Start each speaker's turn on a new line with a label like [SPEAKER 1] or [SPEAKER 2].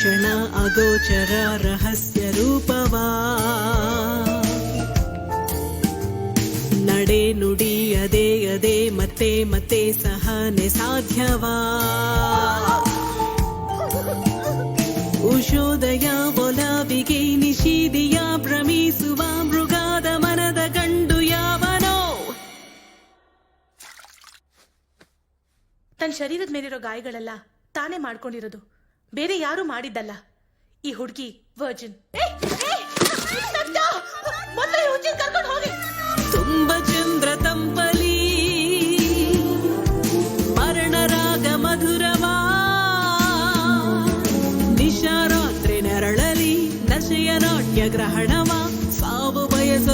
[SPEAKER 1] ಕ್ಷಣ ಅಗೋಚರ ರಹಸ್ಯ ರೂಪವಾ. ನಡೆ ನುಡಿ ಅದೇ ಅದೇ ಮತ್ತೆ ಮತ್ತೆ ಸಹನೆ ಸಾಧ್ಯವಾ. ಉಷೋದಯ ಒಲವಿಗೆ ನಿಷೀದಿಯ ಭ್ರಮಿಸುವ ಮೃಗಾದ ಮನದ ಗಂಡು ಯಾವನೋ.
[SPEAKER 2] ತನ್ನ ಶರೀರದ ಮೇಲಿರೋ ಗಾಯಗಳೆಲ್ಲ ತಾನೇ ಮಾಡ್ಕೊಂಡಿರೋದು. ಬೇರೆ ಯಾರು ಮಾಡಿದ್ದಲ್ಲ. ಈ ಹುಡುಗಿ ವರ್ಜಿನ್
[SPEAKER 1] ತುಂಬ ಚಂದ್ರ ತಂಪಲಿ. ಮರಣರಾಗ ಮಧುರವಾ. ನಿಶಾರಾತ್ರಿ ನೆರಳಲಿ, ನಶೆಯ ನಾಟ್ಯ ಗ್ರಹಣವ. ಸಾವು ಬಯಸ